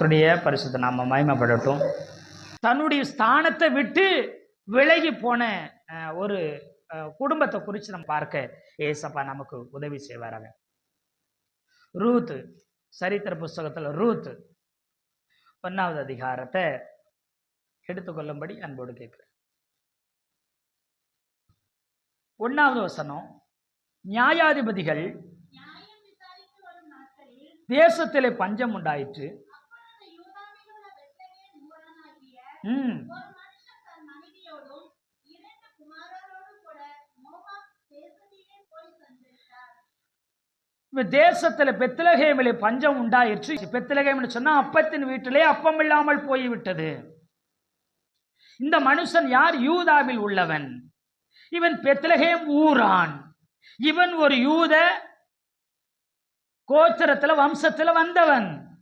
கர்த்தருடைய பரிசுத்த நாம மகிமைப்படட்டும். தன்னுடைய ஸ்தானத்தை விட்டு விலகி போன ஒரு குடும்பத்தை குறித்து நம்ம பார்க்க ஏசப்பா நமக்கு உதவி செய்வாராங்க. ரூத் சரித்திர புஸ்தகத்தில் ரூத் ஒன்றாவது அதிகாரத்தை எடுத்துக்கொள்ளும்படி அன்போடு கேட்குறேன். ஒன்றாவது வசனம் நியாயாதிபதிகள் தேசத்திலே பஞ்சம் உண்டாயிற்று. மோவாப் தேசத்திலே பெத்லகேமிலே பஞ்சம் உண்டாயிற்று. பெத்லகேம்னு சொன்னா அப்பத்தின் வீட்டிலே அப்பம் இல்லாமல் போய்விட்டது. இந்த மனுஷன் யார்? யூதாவில் உள்ளவன். இவன் பெத்லகேம் ஊரான். இவன் ஒரு யூத கோத்திரத்துல வம்சத்துல வந்தவன்.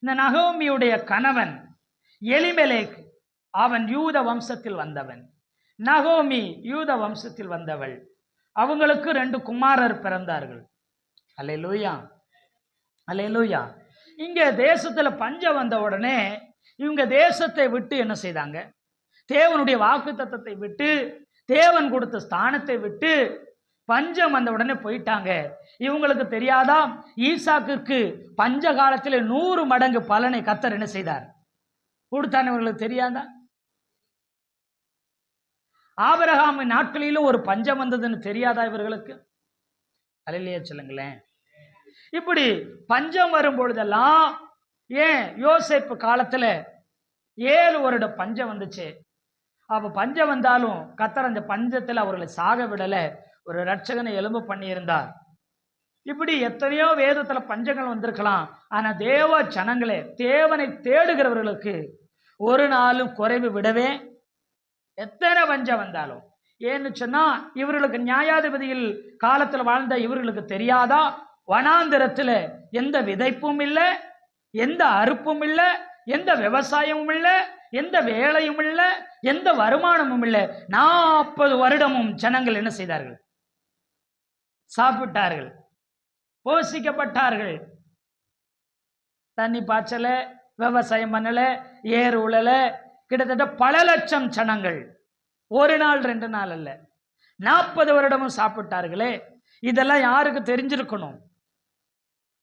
இந்த நகோமியுடைய கணவன். எலிமெலேக் அவன் யூத வம்சத்தில் வந்தவன். நகோமி யூத வம்சத்தில் வந்தவள். அவங்களுக்கு ரெண்டு குமாரர் பிறந்தார்கள். அலே லூயா அலே அல்லேலூயா. இங்கே தேசத்தில் பஞ்சம் வந்த உடனே இவங்க தேசத்தை விட்டு என்ன செய்தாங்க? தேவனுடைய வாக்கு விட்டு தேவன் கொடுத்த ஸ்தானத்தை விட்டு பஞ்சம் வந்த உடனே போயிட்டாங்க. இவங்களுக்கு தெரியாதா? ஈசாக்கிற்கு பஞ்ச காலத்தில் நூறு மடங்கு பலனை கத்தர் என்ன செய்தார்? கொடுத்தான் இவர்களுக்கு தெரியாதா? ஆபரகாம நாட்களிலும் ஒரு பஞ்சம் வந்ததுன்னு தெரியாதா இவர்களுக்கு? அலையிலேயே சொல்லுங்களேன். இப்படி பஞ்சம் வரும் பொழுதெல்லாம் ஏன் யோசிப்பு காலத்துல ஏழு வருட பஞ்சம் வந்துச்சு? அப்ப பஞ்சம் வந்தாலும் கத்தர் அந்த பஞ்சத்துல அவர்களை சாக விடல ஒரு ரட்சகனை எலும்பு பண்ணியிருந்தார். இப்படி எத்தனையோ வேதத்தில் பஞ்சங்கள் வந்திருக்கலாம். ஆனால் தேவ ஜனங்களே தேவனை தேடுகிறவர்களுக்கு ஒரு நாளும் குறைவு விடவே எத்தனை பஞ்சம் வந்தாலும். ஏன்னு சொன்னால் இவர்களுக்கு நியாயாதிபதியில் காலத்தில் வாழ்ந்த இவர்களுக்கு தெரியாதா? வனாந்திரத்தில் எந்த விதைப்பும் இல்லை எந்த அறுப்பும் இல்லை எந்த விவசாயமும் இல்லை எந்த வேலையும் இல்லை எந்த வருமானமும் இல்லை. நாற்பது வருடமும் ஜனங்கள் என்ன செய்தார்கள்? சாப்பிட்டார்கள். போஷிக்கப்பட்டார்கள். தண்ணி பாய்ச்சல விவசாயம் பண்ணல ஏர் உழல கிட்டத்தட்ட பல லட்சம் ஜனங்கள். ஒரு நாள் ரெண்டு நாள் அல்ல. நாற்பது வருடமும் சாப்பிட்டார்களே. இதெல்லாம் யாருக்கு தெரிஞ்சிருக்கணும்?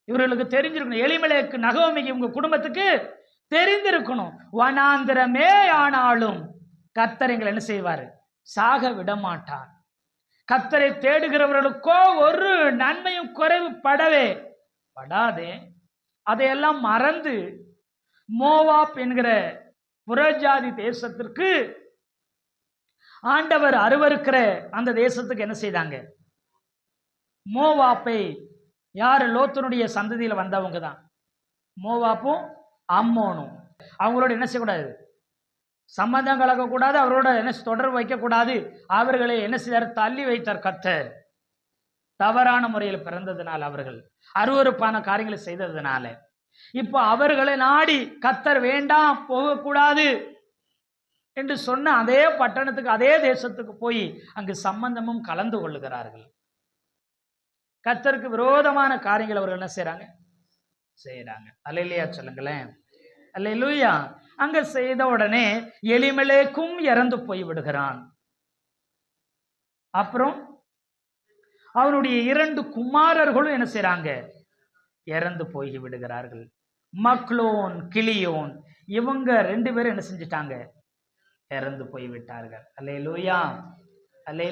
இவர்களுக்கு தெரிஞ்சிருக்கணும். எளிமலைக்கு நகவமைக்கு உங்க குடும்பத்துக்கு தெரிந்திருக்கணும். வனாந்திரமே ஆனாலும் கர்த்தர் எங்களை என்ன செய்வார்? சாக விட மாட்டார் கத்தரை தேடுகிறவர்களுக்கோ ஒரு நன்மையும் குறைவு படவே படாதே. அதையெல்லாம் மறந்து மோவாப் என்கிற புறஜாதி தேசத்திற்கு ஆண்டவர் அருவருக்கிற அந்த தேசத்துக்கு என்ன செய்தாங்க? மோவாப்பை யார்? லோத்தனுடைய சந்ததியில் வந்தவங்க தான் மோவாப்பும் அம்மோனும். அவங்களோட என்ன செய்யக்கூடாது? சம்பந்தம் கலக்கக்கூடாது அவரோட என்ன தொடர்பு வைக்கக்கூடாது அவர்களை என்ன செய்தார் தள்ளி வைத்தார் கத்தர் தவறான முறையில் பிறந்ததுனால் அவர்கள் அருவருப்பான காரியங்களை செய்ததுனால. இப்போ அவர்களை நாடி கத்தர் வேண்டாம் போகக்கூடாது என்று சொன்ன அதே பட்டணத்துக்கு அதே தேசத்துக்கு போய் அங்கு சம்பந்தமும் கலந்து கொள்ளுகிறார்கள். கத்தருக்கு விரோதமான காரியங்கள் அவர்கள் என்ன செய்கிறாங்க செய்கிறாங்க அல்லையா சொல்லுங்களேன். அல்ல அல்லையா அங்க செய்த உடனே எலிமலேக்கும் இறந்து போய் விடுகிறான். அப்புறம் அவனுடைய இரண்டு குமாரர்களும் என்ன செய்றாங்க? இறந்து போய் விடுகிறார்கள். மக்லோன் கிளியோன் இவங்க ரெண்டு பேரும் என்ன செஞ்சிட்டாங்க? இறந்து போய் விட்டார்கள். அல்லே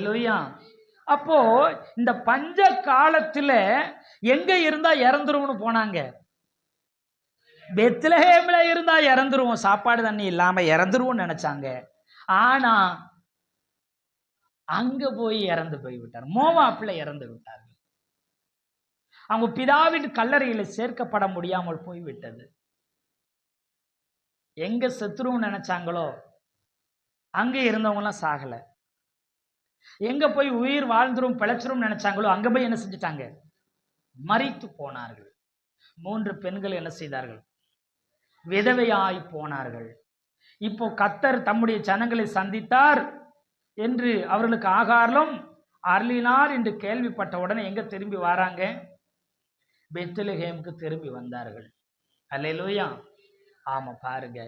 லூயா அப்போ இந்த பஞ்ச காலத்துல எங்க இருந்தா இறந்துருவோம்னு போனாங்க? பெத்லஹேம்ல இருந்தா இறந்துருவோம். சாப்பாடு தண்ணி இல்லாம இறந்துருவோம்னு நினைச்சாங்க. ஆனா அங்க போய் இறந்து போய் விட்டார். இறந்து விட்டார்கள். அவங்க பிதாவின் கல்லறையில சேர்க்கப்பட முடியாமல் போய்விட்டது எங்க செத்துருவோம்னு நினைச்சாங்களோ அங்க இருந்தவங்கலாம் சாகல. எங்க போய் உயிர் வாழ்ந்துரும் பிழைச்சிரும் நினைச்சாங்களோ அங்க போய் என்ன செஞ்சிட்டாங்க? மறித்து போனார்கள். மூன்று பெண்கள் என்ன செய்தார்கள்? விதவையாய் போனார்கள். இப்போ கத்தர் தம்முடைய ஜனங்களை சந்தித்தார் என்று அவர்களுக்கு ஆகாரம் அருளினார் என்று கேள்விப்பட்ட உடனே எங்க திரும்பி வராங்க? பெத்லஹேமுக்கு திரும்பி வந்தார்கள். அல்லேலூயா. ஆமா பாருங்க.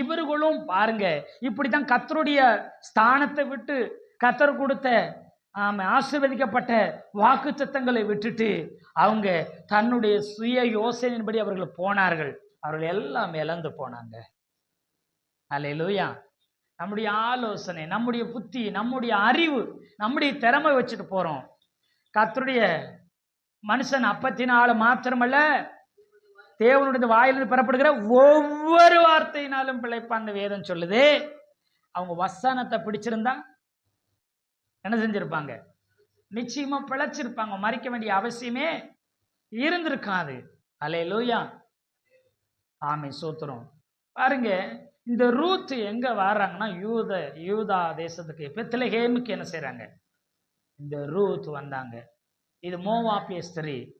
இவர்களும் பாருங்க இப்படித்தான் கத்தருடைய ஸ்தானத்தை விட்டு கத்தர் கொடுத்த ஆமா ஆசீர்வதிக்கப்பட்ட வாக்கு சத்தங்களை விட்டுட்டு அவங்க தன்னுடைய சுய யோசனையின்படி அவர்கள் போனார்கள். அவர்கள் எல்லாம் இழந்து போனாங்க. அலையிலூயா நம்முடைய ஆலோசனை நம்முடைய புத்தி நம்முடைய அறிவு நம்முடைய திறமை வச்சுட்டு போறோம். கத்தருடைய மனுஷன் அப்பத்தினால மாத்திரமல்ல தேவனுடைய வாயிலிருந்து பெறப்படுகிற ஒவ்வொரு வார்த்தையினாலும் பிழைப்பான்னு வேதம் சொல்லுது. அவங்க வசனத்தை பிடிச்சிருந்தா என்ன செஞ்சிருப்பாங்க? நிச்சயமா பிழைச்சிருப்பாங்க. மறைக்க வேண்டிய அவசியமே இருந்திருக்காது. அலையிலூயா லூயா ஆமை சூத்திரம். பாருங்க இந்த ரூத் எங்க வர்றாங்கன்னா யூத யூதா தேசத்துக்கு பெத்லஹேமுக்கு என்ன செய்கிறாங்க இந்த ரூத் வந்தாங்க. இது மோவாப்பிய ஸ்திரீ.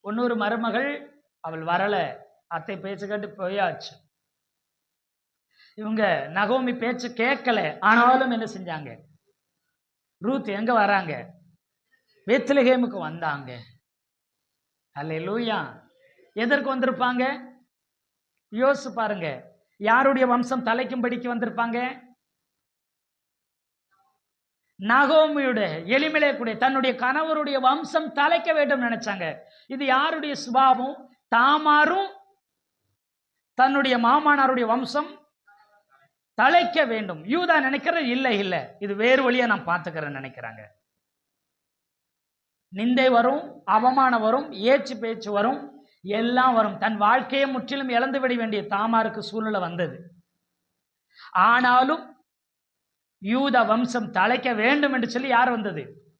இன்னொரு மருமகள் அவள் வரலை. அத்தை பேச்சு கேட்டு போயாச்சு. இவங்க நகோமி பேச்சு கேட்கல. ஆனாலும் என்ன செஞ்சாங்க? ரூத் எங்க வராங்க? பெத்லஹேமுக்கு வந்தாங்க. அல்ல லூயா எதற்கு வந்திருப்பாங்க? யோசிச்சு பாருங்க. யாருடைய வம்சம் தலைக்கும்படிக்கு வந்திருப்பாங்க? நகோமியுடைய எளிமலையக்கூடிய தன்னுடைய கணவருடைய வம்சம் தலைக்க வேண்டும் நினைச்சாங்க. இது யாருடைய சுபாவம்? தாமாரும் தன்னுடைய மாமானாருடைய வம்சம் தலைக்க வேண்டும். யூதா நினைக்கிறது இல்லை இல்லை. இது வேறு வழியா நான் பார்த்துக்கிறேன்னு நினைக்கிறாங்க. நிந்தை வரும் அவமானம் வரும் ஏச்சு பேச்சு வரும். எல்லாம் வரும். தன் வாழ்க்கையை முற்றிலும் இழந்து விட வேண்டிய தாமாருக்கு சூழ்நிலை வந்தது. ஆனாலும் யூத வம்சம் தலைக்க வேண்டும் என்று சொல்லி யார் வந்தது?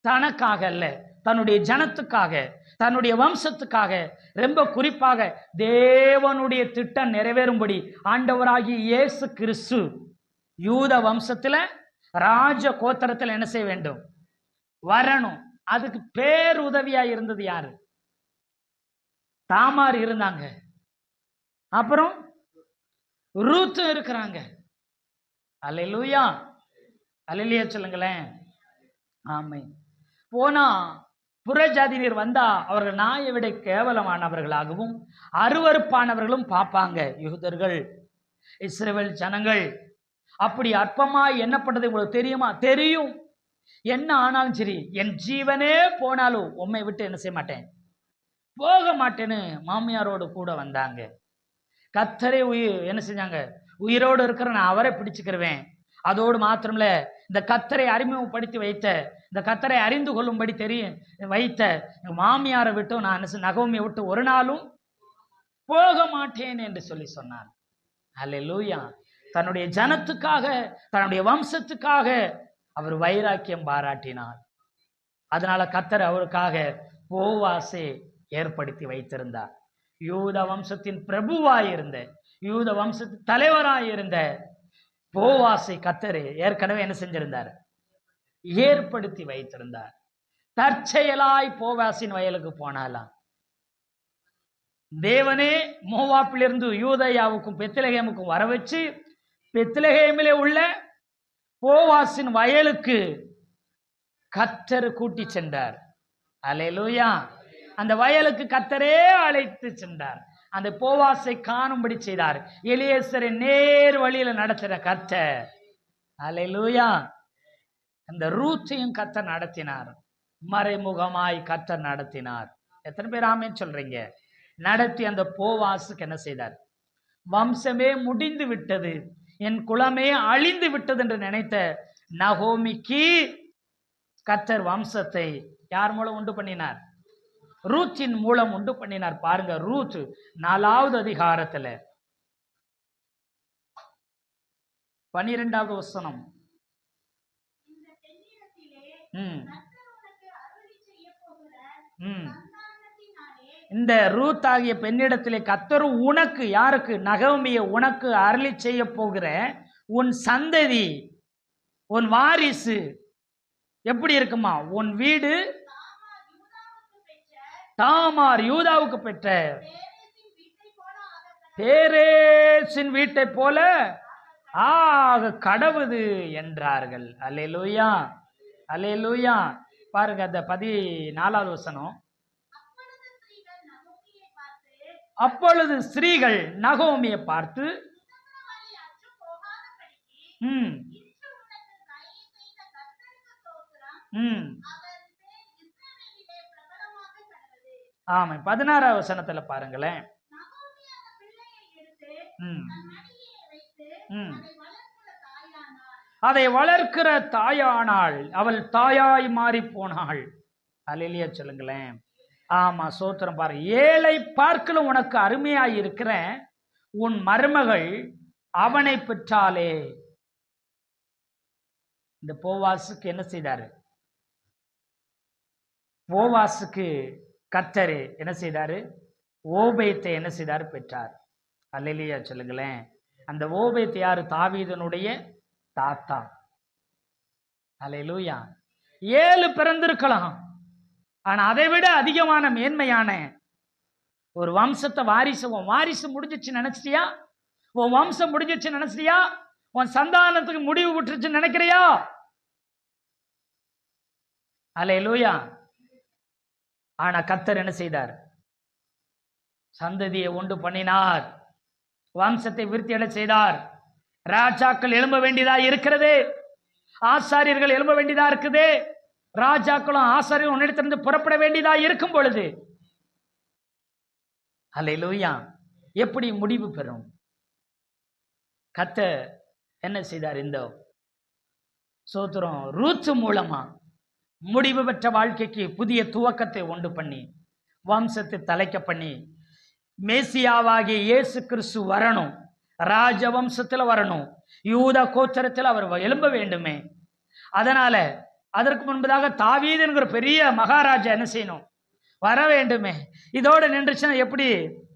தனக்காக அல்ல தன்னுடைய ஜனத்துக்காக தன்னுடைய வம்சத்துக்காக ரொம்ப குறிப்பாக தேவனுடைய திட்டம் நிறைவேறும்படி ஆண்டவராகிய இயேசு கிறிஸ்து யூத வம்சத்தில் ராஜ கோத்திரத்தில் என்ன செய்ய வேண்டும்? வரணும். அதுக்கு பேருதவியாக இருந்தது யாரு? தாமார் இருந்தாங்க. அப்புறம் ரூத்தும் இருக்கிறாங்க. அலையிலூயா அல்லையா சொல்லுங்களேன். ஆமை போனா புறஜாதியினர் வந்தா அவர்கள் நாயை விட கேவலமானவர்களாகவும் அருவருப்பானவர்களும் பார்ப்பாங்க. யூதர்கள் இஸ்ரவேல் ஜனங்கள். அப்படி அற்பமாய் என்னப்பட்டது உங்களுக்கு தெரியுமா? தெரியும். என்ன ஆனாலும் சரி என் ஜீவனே போனாலும் உண்மை விட்டு என்ன செய்ய மாட்டேன். போக மாட்டேன்னு மாமியாரோடு கூட வந்தாங்க. கத்தரே உயிர் என்ன செஞ்சாங்க? உயிரோடு இருக்கிற நான் அவரை பிடிச்சுக்கிருவேன். அதோடு மாத்திரமில்ல இந்த கத்தரை அறிமுகப்படுத்தி வைத்த இந்த கத்தரை அறிந்து கொள்ளும்படி தெரியும் வைத்த மாமியாரை விட்டும் நான் என்ன விட்டு ஒரு நாளும் போக மாட்டேன் என்று சொல்லி சொன்னார். அல்ல லூயா தன்னுடைய ஜனத்துக்காக தன்னுடைய வம்சத்துக்காக அவர் வைராக்கியம் பாராட்டினார். அதனால கத்தர் அவருக்காக போவாசே ஏற்படுத்தி வைத்திருந்தார். யூத வம்சத்தின் பிரபுவாய் இருந்த யூத வம்சத்தின் தலைவராயிருந்த போவாசை கத்தரு ஏற்கனவே என்ன செஞ்சிருந்தார்? ஏற்படுத்தி வைத்திருந்தார். தற்செயலாய் போவாசின் வயலுக்கு போனாலாம். தேவனே மோவாப்பிலிருந்து யூதயாவுக்கும் பெத்திலகேமுக்கும் வர வச்சு பெத்திலகேமிலே உள்ள போவாசின் வயலுக்கு கத்தர் கூட்டி சென்றார். அல்லேலூயா அந்த வயலுக்கு கத்தரே அழைத்து சென்றார். அந்த போவாசை காணும்படி செய்தார். எலியேசரை நேர் வழியில நடத்துற கத்தர் அல்லேலூயா அந்த ரூத்தையும் கத்தர் நடத்தினார். மறைமுகமாய் கத்தர் நடத்தினார். எத்தனை பேர் ஆமே சொல்றீங்க? நடத்தி அந்த போவாசுக்கு என்ன செய்தார்? வம்சமே முடிந்து விட்டது. என் குலமே அழிந்து விட்டது என்று நினைத்த நகோமிக்கு கத்தர் வம்சத்தை யார் மூலம் உண்டு பண்ணினார்? ரூச்சின் மூலம் உண்டு பண்ணினார். பாருங்க ரூத் நாலாவது அதிகாரத்துல. பனிரெண்டாவது வசனம். இந்த இந்த ரூத் ஆகிய பெண்ணிடத்திலே கத்தரும் உனக்கு யாருக்கு? நகோமிய உனக்கு அருளி செய்ய போகிற உன் சந்ததி உன் வாரிசு. எப்படி இருக்குமா? உன் வீடு தாமார் யூதாவுக்கு பெற்ற பேரேசின் வீட்டை போல ஆக கடவுது என்றார்கள். அலே லூயா அலே லூயா பாருங்க அந்த பதி நாலாவது வசனம். அப்பொழுது ஸ்ரீகள் நகோமியை பார்த்து ம் ம் ஆமா பதினாறாவது வசனத்துல பாருங்களேன். ம். ம். அதை வளர்க்கிற தாயானாள் அவள் தாயாய் மாறி போனாள். அலையிலேயே சொல்லுங்களேன். ஆமா சோத்திரம் பாரு. ஏழை பார்க்கலும் உனக்கு அருமையாய் இருக்கிற உன் மருமகள் அவனை பெற்றாலே இந்த போவாசுக்கு என்ன செய்தாரு? போவாசுக்கு கத்தரு என்ன செய்தாரு? ஓபயத்தை என்ன செய்தார்? பெற்றார். அல்லையா சொல்லுங்களேன். அந்த ஓபயத்தை யாரு? தாவீதனுடைய தாத்தா. அல்லேலூயா. ஏழு பிறந்திருக்கலாம். ஆனா அதை விட அதிகமான மேன்மையான ஒரு வம்சத்தை வாரிசு உன் வாரிசு முடிஞ்சிச்சு நினைச்சிட்டியா? உன் வம்சம் முடிஞ்சிச்சு நினைச்சிட்டியா? உன் சந்தானத்துக்கு முடிவு விட்டுருச்சு நினைக்கிறியா? அல்லேலூயா. ஆனா கத்தர் என்ன செய்தார்? சந்ததியை உண்டு பண்ணினார். வம்சத்தை விருத்தியடை செய்தார். ராஜாக்கள் எழும்ப வேண்டியதா இருக்கிறது. ஆசாரியர்கள் எழும்ப வேண்டியதா இருக்குது. ராஜாக்களும் ஆசாரியும் உன்னிடத்திலிருந்து புறப்பட வேண்டியதா இருக்கும் பொழுது அலையிலோயா எப்படி முடிவு பெறும்? கத்த என்ன செய்தார்? இந்த சோத்திரம் ரூத்து மூலமா முடிவு பெற்ற வாழ்க்கைக்கு புதிய துவக்கத்தை உண்டு பண்ணி வம்சத்தை தலைக்க பண்ணி மேசியாவாகிய இயேசு கிறிஸ்து வரணும் ராஜவம்சத்தில் வரணும் யூத கோச்சரத்தில் அவர் எழும்ப வேண்டுமே. அதனால அதற்கு முன்பதாக தாவீது என்கிற பெரிய மகாராஜா என்ன செய்யணும்? வர வேண்டுமே. இதோடு நின்றுச்சுன்னா எப்படி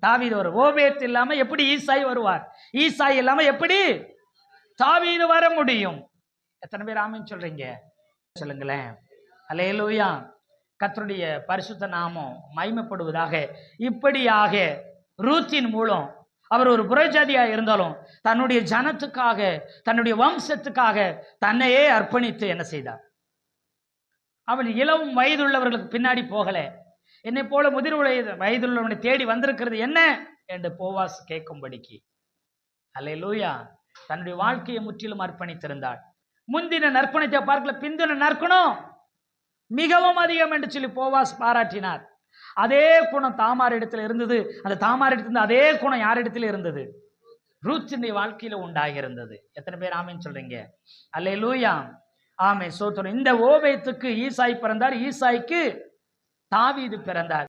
தாவீது வரும் ஓபேத் இல்லாமல் எப்படி ஈசாய் வருவார்? ஈசாய் இல்லாமல் எப்படி தாவீது வர முடியும்? எத்தனை பேர் ஆமின்னு சொல்றீங்க? சொல்லுங்களேன். அலையலூயா கத்தருடைய பரிசுத்த நாமம் மைமைப்படுவதாக இப்படியாக ரூத்தின் மூலம் அவர் ஒரு புரஜாதியாக இருந்தாலும் தன்னுடைய ஜனத்துக்காக தன்னுடைய வம்சத்துக்காக தன்னையே அர்ப்பணித்து என்ன செய்தார்? அவள் இளம் வயதுள்ளவர்களுக்கு பின்னாடி போகல. என்னை போல முதிர் வயதுள்ளவனை தேடி வந்திருக்கிறது என்ன? என்று போவாஸ் கேட்கும்படிக்கு. அல்லேலூயா தன்னுடைய வாழ்க்கையை முற்றிலும் அர்ப்பணித்திருந்தாள். முந்தின நற்பணத்தை பார்க்கல பிந்தின நற்கணும். மிகவும் அதிகம் என்று சொல்லி போவாஸ் பாராட்டினார். அதே குணம் தாமார் இடத்துல இருந்தது. அந்த தாமார் இடத்துல அதே குணம் யார் இடத்துல இருந்தது? ரூத்தினுடைய வாழ்க்கையில உண்டாகி இருந்தது எத்தனை பேர் ஆமைன்னு சொல்றீங்க? அல்லே லூயா ஆமை சோத்திரம் இந்த ஓவியத்துக்கு ஈசாய் பிறந்தார். ஈசாய்க்கு தாவீது பிறந்தார்.